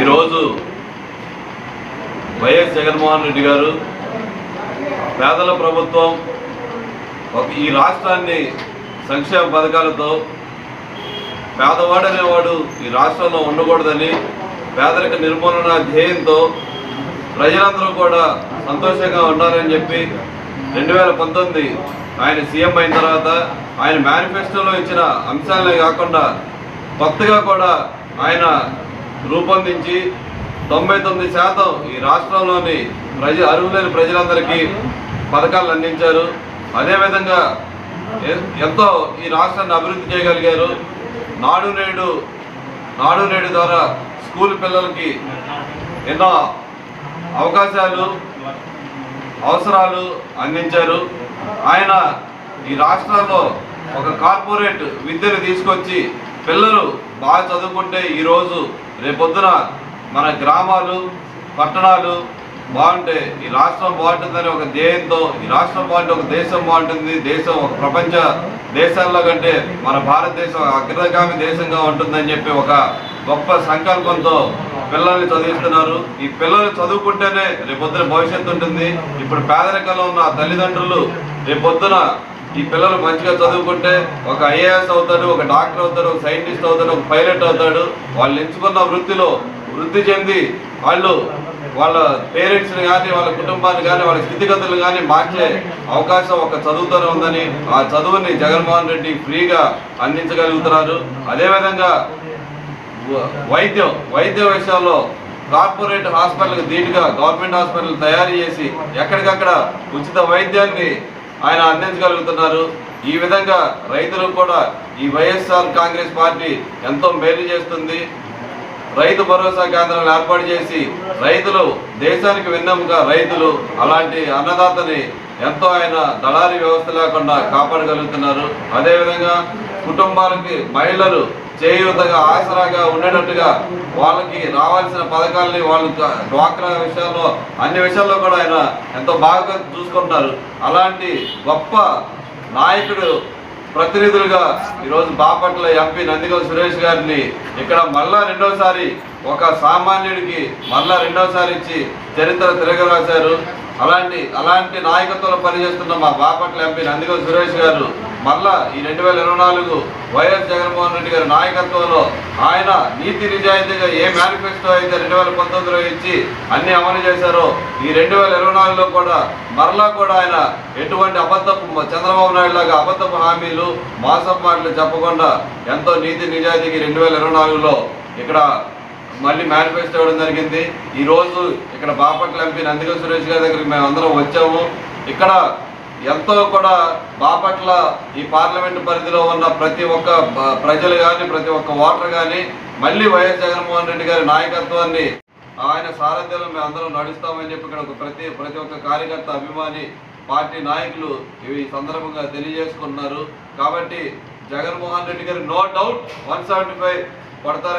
ఈరోజు వైఎస్ జగన్మోహన్ రెడ్డి గారు పేదల ప్రభుత్వం ఒక ఈ రాష్ట్రాన్ని సంక్షేమ పథకాలతో పేదవాడనేవాడు ఈ రాష్ట్రంలో ఉండకూడదని పేదరిక నిర్మూలన ధ్యేయంతో ప్రజలందరూ కూడా సంతోషంగా ఉండాలని చెప్పి రెండు వేల పంతొమ్మిది ఆయన సీఎం అయిన తర్వాత ఆయన మేనిఫెస్టోలో ఇచ్చిన అంశాలనే కాకుండా కొత్తగా కూడా ఆయన రూపొందించి తొంభై తొమ్మిది శాతం ఈ రాష్ట్రంలోని ప్రజ అర్హులైన ప్రజలందరికీ పథకాలు అందించారు. అదేవిధంగా ఎంతో ఈ రాష్ట్రాన్ని అభివృద్ధి చేయగలిగారు. నాడు నేడు నాడు నేడు ద్వారా స్కూల్ పిల్లలకి ఎన్నో అవకాశాలు అవసరాలు అందించారు. ఆయన ఈ రాష్ట్రంలో ఒక కార్పొరేట్ విద్యను తీసుకొచ్చి పిల్లలు బాగా చదువుకుంటే ఈరోజు రేపొద్దున మన గ్రామాలు పట్టణాలు బాగుంటే ఈ రాష్ట్రం బాగుంటుందని ఒక ధ్యేయంతో ఈ రాష్ట్రం బాగుంటే ఒక దేశం బాగుంటుంది దేశం ఒక ప్రపంచ దేశాల్లో కంటే మన భారతదేశం అగ్రగామి దేశంగా ఉంటుందని చెప్పి ఒక గొప్ప సంకల్పంతో పిల్లల్ని చదివిస్తున్నారు. ఈ పిల్లలు చదువుకుంటేనే రేపొద్దున భవిష్యత్తు ఉంటుంది. ఇప్పుడు పేదరికంలో ఉన్న తల్లిదండ్రులు రేపొద్దున ఈ పిల్లలు మంచిగా చదువుకుంటే ఒక ఐఏఎస్ అవుతాడు ఒక డాక్టర్ అవుతాడు ఒక సైంటిస్ట్ అవుతాడు ఒక పైలట్ అవుతాడు. వాళ్ళు ఎంచుకున్న వృత్తిలో వృద్ధి చెంది వాళ్ళు వాళ్ళ పేరెంట్స్ని కానీ వాళ్ళ కుటుంబాన్ని కానీ వాళ్ళ స్థితిగతులు కానీ మార్చే అవకాశం ఒక చదువుతోనే ఉందని ఆ చదువుని జగన్మోహన్ రెడ్డి ఫ్రీగా అందించగలుగుతున్నారు. అదేవిధంగా వ- వైద్యం వైద్య విషయంలో కార్పొరేట్ హాస్పిటల్కి ధీటుగా గవర్నమెంట్ హాస్పిటల్ తయారు చేసి ఎక్కడికక్కడ ఉచిత వైద్యాన్ని ఆయన అందించగలుగుతున్నారు. ఈ విధంగా రైతులకు కూడా ఈ వైఎస్ఆర్ కాంగ్రెస్ పార్టీ ఎంతో మేలు చేస్తుంది. రైతు భరోసా కేంద్రాలను ఏర్పాటు చేసి రైతులు దేశానికి విన్నముగా రైతులు అలాంటి అన్నదాతని ఎంతో ఆయన దళారీ వ్యవస్థ లేకుండా కాపాడగలుగుతున్నారు. అదేవిధంగా కుటుంబాలకి మహిళలు చేయూతగా ఆసరాగా ఉండేటట్టుగా వాళ్ళకి రావాల్సిన పథకాలని వాళ్ళు డ్వాక్రా విషయాల్లో అన్ని విషయాల్లో కూడా ఆయన ఎంతో బాగా చూసుకుంటారు. అలాంటి గొప్ప నాయకుడు ప్రతినిధులుగా ఈరోజు బాపట్ల ఎంపీ నందిగో సురేష్ గారిని ఇక్కడ మళ్ళా రెండోసారి ఒక సామాన్యుడికి మళ్ళా రెండోసారి ఇచ్చి చరిత్ర తిరగరాశారు. అలాంటి అలాంటి నాయకత్వంలో పనిచేస్తున్న మా బాపట్ల ఎంపీ నందిగం సురేష్ గారు మళ్ళా ఈ రెండు వేల ఇరవై నాలుగు వైఎస్ జగన్మోహన్ రెడ్డి గారి నాయకత్వంలో ఆయన నీతి నిజాయితీగా ఏ మేనిఫెస్టో అయితే రెండు వేల పంతొమ్మిదిలో ఇచ్చి అన్ని అమలు చేశారో ఈ రెండు వేల ఇరవై నాలుగులో కూడా మరలా కూడా ఆయన ఎటువంటి అబద్ధపు చంద్రబాబు నాయుడు లాగా అబద్ధపు హామీలు మాసం మాటలు చెప్పకుండా ఎంతో నీతి నిజాయితీకి రెండు వేల ఇరవై నాలుగులో ఇక్కడ మళ్ళీ మేనిఫెస్టో ఇవ్వడం జరిగింది. ఈరోజు ఇక్కడ బాపట్ల ఎంపీ నందిగం సురేష్ గారి దగ్గరికి మేము అందరం వచ్చాము. ఇక్కడ ఎంతో కూడా బాపట్ల ఈ పార్లమెంటు పరిధిలో ఉన్న ప్రతి ఒక్క ప్రజలు కానీ ప్రతి ఒక్క ఓటర్ కానీ మళ్ళీ వైఎస్ జగన్మోహన్ రెడ్డి గారి నాయకత్వాన్ని ఆయన సారథ్యంలో మేము అందరం నడుస్తామని చెప్పి ఇక్కడ ఒక ప్రతి ప్రతి ఒక్క కార్యకర్త అభిమాని పార్టీ నాయకులు ఇవి సందర్భంగా తెలియజేసుకున్నారు కాబట్టి జగన్మోహన్ రెడ్డి గారు no doubt one seventy five పడతారని